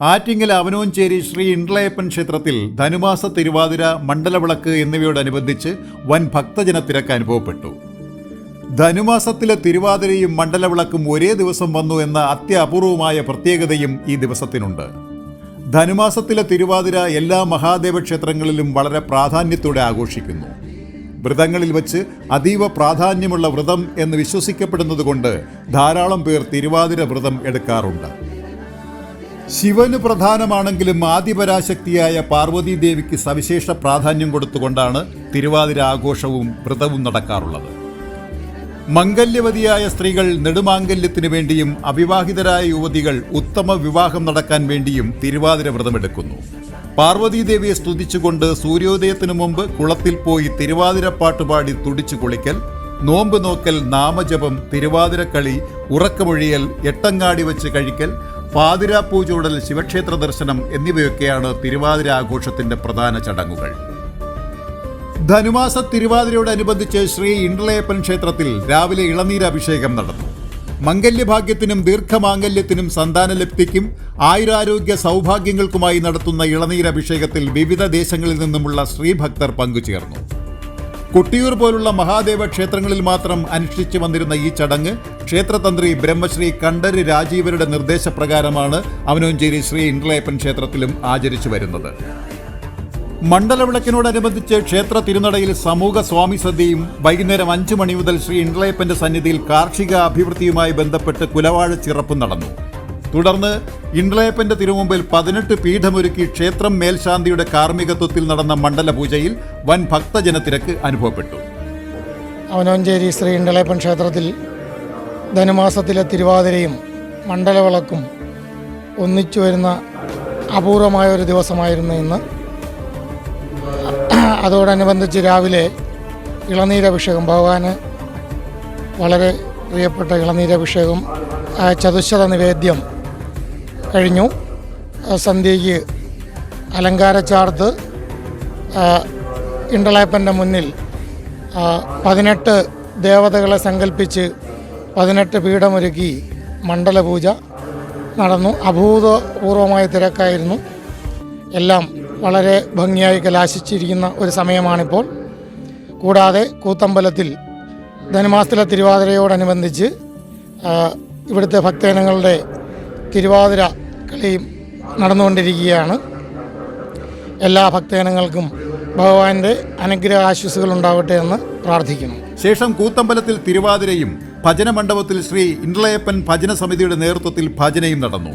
ആറ്റിങ്ങൽ അവനോഞ്ചേരി ശ്രീ ഇൻഡ്ലയപ്പൻ ക്ഷേത്രത്തിൽ ധനുമാസ തിരുവാതിര മണ്ഡലവിളക്ക് എന്നിവയോടനുബന്ധിച്ച് വൻ ഭക്തജന തിരക്ക് അനുഭവപ്പെട്ടു. ധനുമാസത്തിലെ തിരുവാതിരയും മണ്ഡലവിളക്കും ഒരേ ദിവസം വന്നു എന്ന അത്യപൂർവമായ പ്രത്യേകതയും ഈ ദിവസത്തിനുണ്ട്. ധനുമാസത്തിലെ തിരുവാതിര എല്ലാ മഹാദേവ ക്ഷേത്രങ്ങളിലും വളരെ പ്രാധാന്യത്തോടെ ആഘോഷിക്കുന്നു. വ്രതങ്ങളിൽ വച്ച് അതീവ പ്രാധാന്യമുള്ള വ്രതം എന്ന് വിശ്വസിക്കപ്പെടുന്നതുകൊണ്ട് ധാരാളം പേർ തിരുവാതിര വ്രതം എടുക്കാറുണ്ട്. ശിവന് പ്രധാനമാണെങ്കിലും ആദിപരാശക്തിയായ പാർവതീദേവിക്ക് സവിശേഷ പ്രാധാന്യം കൊടുത്തുകൊണ്ടാണ് തിരുവാതിര ആഘോഷവും വ്രതവും നടക്കാറുള്ളത്. മംഗല്യവതിയായ സ്ത്രീകൾ നെടുമാംഗല്യത്തിനു വേണ്ടിയും അവിവാഹിതരായ യുവതികൾ ഉത്തമ വിവാഹം നടക്കാൻ വേണ്ടിയും തിരുവാതിര വ്രതമെടുക്കുന്നു. പാർവതീദേവിയെ സ്തുതിച്ചുകൊണ്ട് സൂര്യോദയത്തിനു മുമ്പ് കുളത്തിൽ പോയി തിരുവാതിര പാട്ടുപാടി തുടിച്ചു കുളിക്കൽ നോമ്പ് നോക്കൽ നാമജപം തിരുവാതിരക്കളി ഉറക്കമൊഴിയൽ എട്ടങ്ങാടി വെച്ച് കഴിക്കൽ പാതിരാപ്പൂ ചൂടൽ ശിവക്ഷേത്ര ദർശനം എന്നിവയൊക്കെയാണ് തിരുവാതിര ആഘോഷത്തിന്റെ പ്രധാന ചടങ്ങുകൾ. ധനുമാസ തിരുവാതിരയോടനുബന്ധിച്ച് ശ്രീ ഇണ്ടളയപ്പൻ ക്ഷേത്രത്തിൽ രാവിലെ ഇളനീരഭിഷേകം നടന്നു. മംഗല്യഭാഗ്യത്തിനും ദീർഘമാംഗല്യത്തിനും സന്താനലബ്ധിക്കും ആയുരാരോഗ്യ സൗഭാഗ്യങ്ങൾക്കുമായി നടത്തുന്ന ഇളനീരഭിഷേകത്തിൽ വിവിധ ദേശങ്ങളിൽ നിന്നുമുള്ള ശ്രീഭക്തർ പങ്കുചേർന്നു. കൊട്ടിയൂർ പോലുള്ള മഹാദേവ ക്ഷേത്രങ്ങളിൽ മാത്രം അനുഷ്ഠിച്ചു വന്നിരുന്ന ഈ ചടങ്ങ് ക്ഷേത്രതന്ത്രി ബ്രഹ്മശ്രീ കണ്ഠര് രാജീവരുടെ നിർദ്ദേശപ്രകാരമാണ് അവനോഞ്ചേരി ശ്രീ ഇണ്ടളയപ്പൻ ക്ഷേത്രത്തിലും ആചരിച്ചു വരുന്നത്. മണ്ഡലവിളക്കിനോടനുബന്ധിച്ച് ക്ഷേത്ര തിരുനടയിൽ സമൂഹ സ്വാമി സദ്യയും വൈകുന്നേരം അഞ്ചു മണി മുതൽ ശ്രീ ഇണ്ടളയപ്പന്റെ സന്നിധിയിൽ കാർഷിക അഭിവൃദ്ധിയുമായി ബന്ധപ്പെട്ട് കുലവാഴ ചിറപ്പും നടന്നു. തുടർന്ന് ഇണ്ടളയപ്പന്റെ തിരുമുമ്പിൽ പതിനെട്ട് പീഠമൊരുക്കി ക്ഷേത്രം മേൽശാന്തിയുടെ കാർമ്മികത്വത്തിൽ നടന്ന മണ്ഡലപൂജയിൽ വൻ ഭക്തജനത്തിരക്ക് അനുഭവപ്പെട്ടു. അവനോഞ്ചേരി ശ്രീ ഇണ്ടളയപ്പൻ ക്ഷേത്രത്തിൽ ധനുമാസത്തിലെ തിരുവാതിരയും മണ്ഡലവിളക്കും ഒന്നിച്ചു വരുന്ന അപൂർവമായ ഒരു ദിവസമായിരുന്നു ഇന്ന്. അതോടനുബന്ധിച്ച് രാവിലെ ഇളനീരഭിഷേകം ഭഗവാന് വളരെ പ്രിയപ്പെട്ട ഇളനീരഭിഷേകം ചതുശ്ശത നിവേദ്യം കഴിഞ്ഞു. സന്ധ്യയ്ക്ക് അലങ്കാര ചാർത്ത് ഇണ്ടളയപ്പന്റെ മുന്നിൽ പതിനെട്ട് ദേവതകളെ സങ്കല്പിച്ച് പതിനെട്ട് പീഠമൊരുക്കി മണ്ഡലപൂജ നടന്നു. അഭൂതപൂർവമായ തിരക്കായിരുന്നു. എല്ലാം വളരെ ഭംഗിയായി കലാശിച്ചിരിക്കുന്ന ഒരു സമയമാണിപ്പോൾ. കൂടാതെ കൂത്തമ്പലത്തിൽ ധനുമാസത്തിലെ തിരുവാതിരയോടനുബന്ധിച്ച് ഇവിടുത്തെ ഭക്തജനങ്ങളുടെ തിരുവാതിര കളിയും നടന്നുകൊണ്ടിരിക്കുകയാണ്. എല്ലാ ഭക്തജനങ്ങൾക്കും ഭഗവാന്റെ അനുഗ്രഹ ആശീസ്സുകൾ ഉണ്ടാവട്ടെ എന്ന് പ്രാർത്ഥിക്കുന്നു. ശേഷം കൂത്തമ്പലത്തിൽ തിരുവാതിരയും ഭജന മണ്ഡപത്തിൽ ശ്രീ ഇണ്ടളയപ്പൻ ഭജന സമിതിയുടെ നേതൃത്വത്തിൽ ഭജനയും നടന്നു.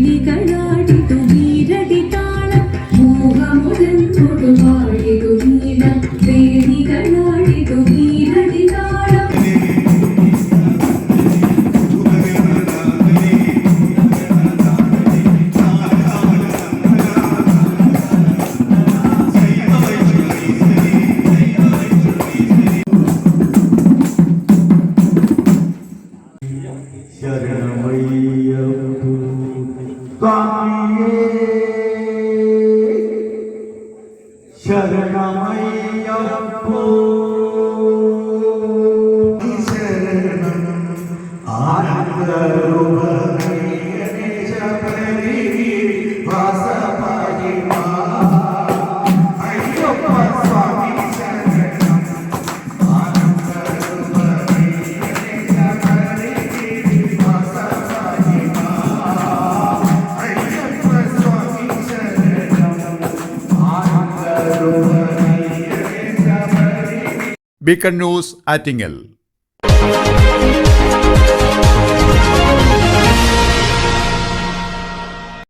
Zombie beacon news Attingal